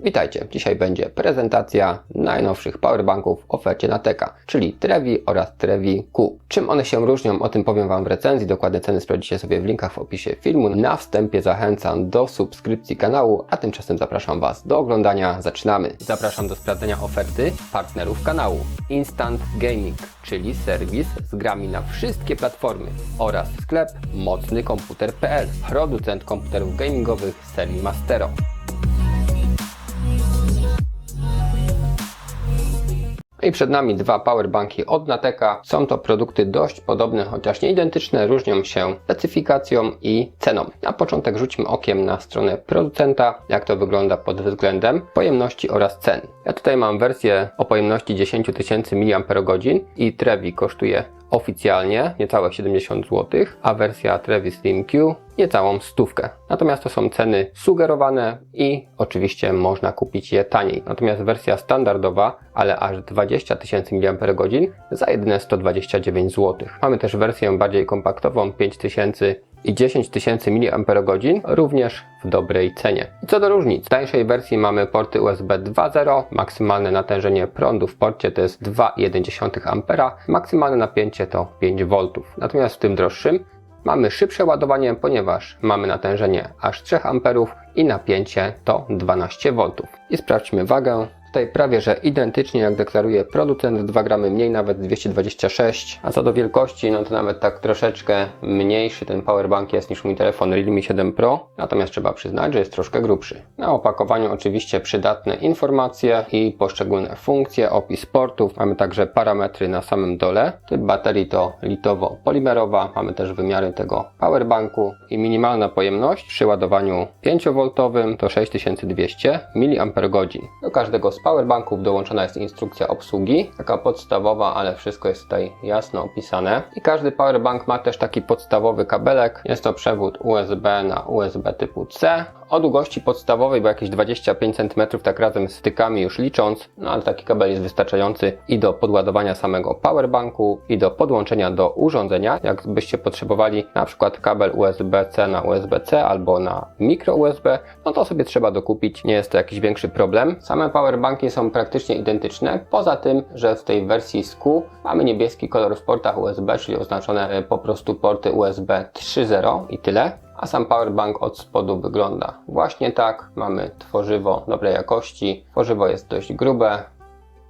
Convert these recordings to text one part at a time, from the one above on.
Witajcie, dzisiaj będzie prezentacja najnowszych powerbanków w ofercie Nateka, czyli Trevi oraz Trevi Q. Czym one się różnią, o tym powiem Wam w recenzji, dokładne ceny sprawdzicie sobie w linkach w opisie filmu. Na wstępie zachęcam do subskrypcji kanału, a tymczasem zapraszam Was do oglądania. Zaczynamy! Zapraszam do sprawdzenia oferty partnerów kanału. Instant Gaming, czyli serwis z grami na wszystkie platformy oraz sklep mocnykomputer.pl, producent komputerów gamingowych serii Mastero. I przed nami dwa powerbanki od Nateka. Są to produkty dość podobne, chociaż nie identyczne, różnią się specyfikacją i ceną. Na początek rzućmy okiem na stronę producenta, jak to wygląda pod względem pojemności oraz cen. Ja tutaj mam wersję o pojemności 10 tysięcy mAh i Trevi kosztuje oficjalnie niecałe 70 zł, a wersja Trevi Slim Q niecałą stówkę. Natomiast to są ceny sugerowane i oczywiście można kupić je taniej. Natomiast wersja standardowa, ale aż 20 tysięcy mAh za jedyne 129 zł. Mamy też wersję bardziej kompaktową 5000 i 10 tysięcy mAh również w dobrej cenie. I co do różnic, w tańszej wersji mamy porty USB 2.0, maksymalne natężenie prądu w porcie to jest 2,1 A, maksymalne napięcie to 5 V. Natomiast w tym droższym mamy szybsze ładowanie, ponieważ mamy natężenie aż 3 A i napięcie to 12 V. I sprawdźmy wagę. Tutaj prawie że identycznie jak deklaruje producent, 2 gramy mniej, nawet 226. A co do wielkości, no to nawet tak troszeczkę mniejszy ten powerbank jest niż mój telefon Realme 7 Pro. Natomiast trzeba przyznać, że jest troszkę grubszy. Na opakowaniu oczywiście przydatne informacje i poszczególne funkcje, opis portów. Mamy także parametry na samym dole. Typ baterii to litowo-polimerowa. Mamy też wymiary tego powerbanku i minimalna pojemność przy ładowaniu 5V to 6200 mAh. Do każdego z powerbanków dołączona jest instrukcja obsługi, taka podstawowa, ale wszystko jest tutaj jasno opisane. I każdy powerbank ma też taki podstawowy kabelek. Jest to przewód USB na USB typu C o długości podstawowej, bo jakieś 25 cm tak razem z stykami już licząc, no ale taki kabel jest wystarczający i do podładowania samego powerbanku i do podłączenia do urządzenia. Jakbyście potrzebowali na przykład kabel USB-C na USB-C albo na micro USB, no to sobie trzeba dokupić, nie jest to jakiś większy problem. Same powerbanki są praktycznie identyczne, poza tym, że w tej wersji SKU mamy niebieski kolor w portach USB, czyli oznaczone po prostu porty USB 3.0 i tyle a sam powerbank od spodu wygląda właśnie tak. Mamy tworzywo dobrej jakości, tworzywo jest dość grube,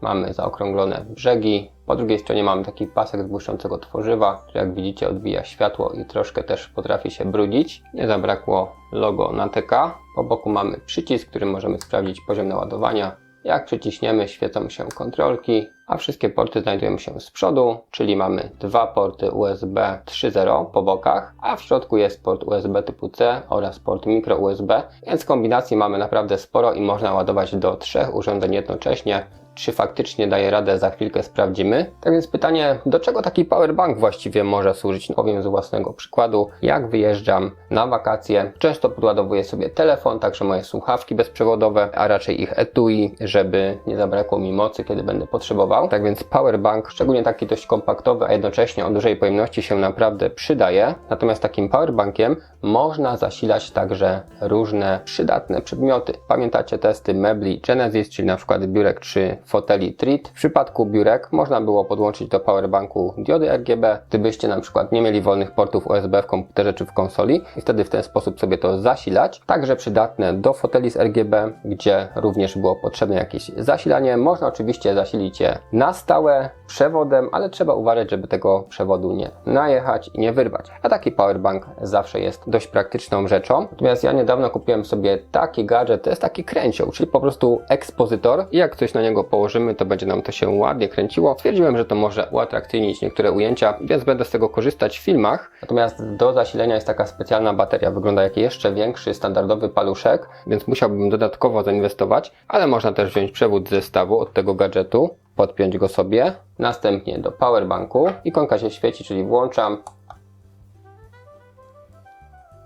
mamy zaokrąglone brzegi. Po drugiej stronie mamy taki pasek z błyszczącego tworzywa, który jak widzicie odbija światło i troszkę też potrafi się brudzić. Nie zabrakło logo na TK. Po boku mamy przycisk, którym możemy sprawdzić poziom naładowania. Jak przyciśniemy, świecą się kontrolki, a wszystkie porty znajdują się z przodu, czyli mamy dwa porty USB 3.0 po bokach, a w środku jest port USB typu C oraz port micro USB, więc kombinacji mamy naprawdę sporo i można ładować do trzech urządzeń jednocześnie. Czy faktycznie daje radę, za chwilkę sprawdzimy. Tak więc pytanie, do czego taki powerbank właściwie może służyć? Powiem z własnego przykładu. Jak wyjeżdżam na wakacje, często podładowuję sobie telefon, także moje słuchawki bezprzewodowe, a raczej ich etui, żeby nie zabrakło mi mocy, kiedy będę potrzebował. Tak więc powerbank, szczególnie taki dość kompaktowy, a jednocześnie o dużej pojemności się naprawdę przydaje. Natomiast takim powerbankiem można zasilać także różne przydatne przedmioty. Pamiętacie testy mebli Genesis, czyli na przykład biurek 3 foteli Treat. W przypadku biurek można było podłączyć do powerbanku diody RGB, gdybyście na przykład nie mieli wolnych portów USB w komputerze czy w konsoli i wtedy w ten sposób sobie to zasilać. Także przydatne do foteli z RGB, gdzie również było potrzebne jakieś zasilanie. Można oczywiście zasilić je na stałe przewodem, ale trzeba uważać, żeby tego przewodu nie najechać i nie wyrwać. A taki powerbank zawsze jest dość praktyczną rzeczą. Natomiast ja niedawno kupiłem sobie taki gadżet, to jest taki kręcioł, czyli po prostu ekspozytor i jak coś na niego położymy, to będzie nam to się ładnie kręciło. Stwierdziłem, że to może uatrakcyjnić niektóre ujęcia, więc będę z tego korzystać w filmach. Natomiast do zasilenia jest taka specjalna bateria, wygląda jak jeszcze większy standardowy paluszek, więc musiałbym dodatkowo zainwestować, ale można też wziąć przewód z zestawu od tego gadżetu, podpiąć go sobie, następnie do powerbanku. Ikonka się świeci, czyli włączam.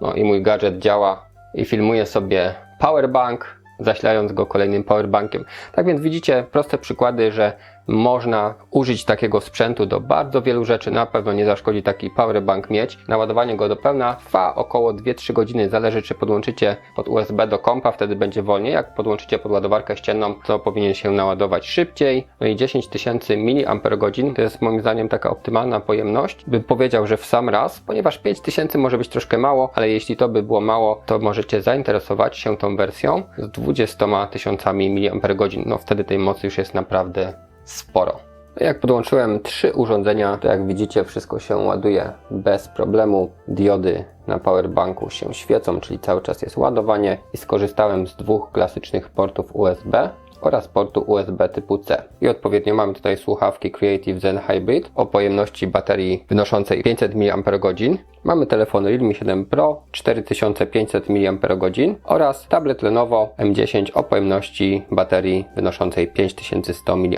No i mój gadżet działa i filmuje sobie powerbank, zasilając go kolejnym powerbankiem. Tak więc widzicie proste przykłady, że można użyć takiego sprzętu do bardzo wielu rzeczy. Na pewno nie zaszkodzi taki powerbank mieć. Naładowanie go do pełna trwa około 2-3 godziny. Zależy, czy podłączycie pod USB do kompa, wtedy będzie wolniej. Jak podłączycie pod ładowarkę ścienną, to powinien się naładować szybciej. No i 10 tysięcy mAh to jest moim zdaniem taka optymalna pojemność. Bym powiedział, że w sam raz, ponieważ 5000 może być troszkę mało, ale jeśli to by było mało, to możecie zainteresować się tą wersją z 20 tysiącami mAh. No wtedy tej mocy już jest naprawdę sporo. Jak podłączyłem trzy urządzenia, to jak widzicie wszystko się ładuje bez problemu. Diody na powerbanku się świecą, czyli cały czas jest ładowanie i skorzystałem z dwóch klasycznych portów USB oraz portu USB typu C. I odpowiednio mamy tutaj słuchawki Creative Zen Hybrid o pojemności baterii wynoszącej 500 mAh. Mamy telefon Realme 7 Pro 4500 mAh oraz tablet Lenovo M10 o pojemności baterii wynoszącej 5100 mAh.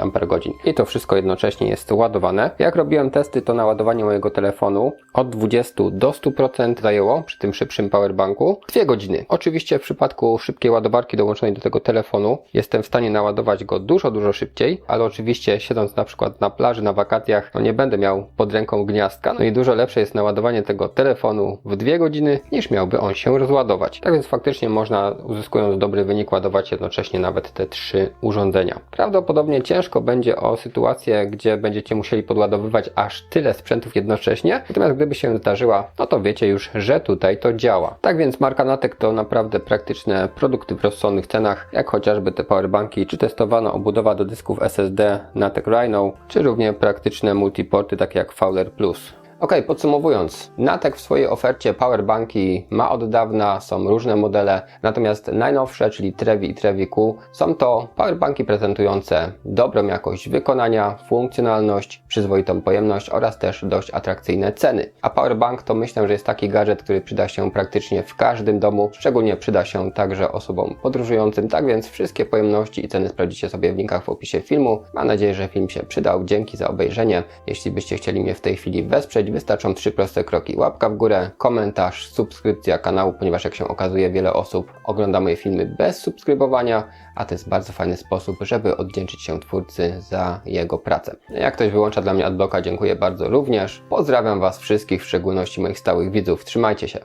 I to wszystko jednocześnie jest ładowane. Jak robiłem testy, to naładowanie mojego telefonu od 20 do 100% zajęło przy tym szybszym powerbanku 2 godziny. Oczywiście w przypadku szybkiej ładowarki dołączonej do tego telefonu jestem w stanie naładować go dużo, dużo szybciej, ale oczywiście siedząc na przykład na plaży, na wakacjach, no nie będę miał pod ręką gniazdka. No i dużo lepsze jest naładowanie tego telefonu w 2 godziny, niż miałby on się rozładować. Tak więc faktycznie można, uzyskując dobry wynik, ładować jednocześnie nawet te trzy urządzenia. Prawdopodobnie ciężko będzie o sytuację, gdzie będziecie musieli podładowywać aż tyle sprzętów jednocześnie, natomiast gdyby się zdarzyła, no to wiecie już, że tutaj to działa. Tak więc marka Natek to naprawdę praktyczne produkty w rozsądnych cenach, jak chociażby te powerbanki, czy testowana obudowa do dysków SSD Natek Rhino, czy równie praktyczne multiporty takie jak Fowler Plus. Ok, podsumowując, Natek w swojej ofercie powerbanki ma od dawna, są różne modele, natomiast najnowsze, czyli Trevi i Trevi Q, są to powerbanki prezentujące dobrą jakość wykonania, funkcjonalność, przyzwoitą pojemność oraz też dość atrakcyjne ceny. A powerbank to myślę, że jest taki gadżet, który przyda się praktycznie w każdym domu, szczególnie przyda się także osobom podróżującym, tak więc wszystkie pojemności i ceny sprawdzicie sobie w linkach w opisie filmu. Mam nadzieję, że film się przydał. Dzięki za obejrzenie. Jeśli byście chcieli mnie w tej chwili wesprzeć, wystarczą trzy proste kroki. Łapka w górę, komentarz, subskrypcja kanału, ponieważ jak się okazuje, wiele osób ogląda moje filmy bez subskrybowania, a to jest bardzo fajny sposób, żeby odwdzięczyć się twórcy za jego pracę. Jak ktoś wyłącza dla mnie adblocka, dziękuję bardzo również. Pozdrawiam Was wszystkich, w szczególności moich stałych widzów. Trzymajcie się.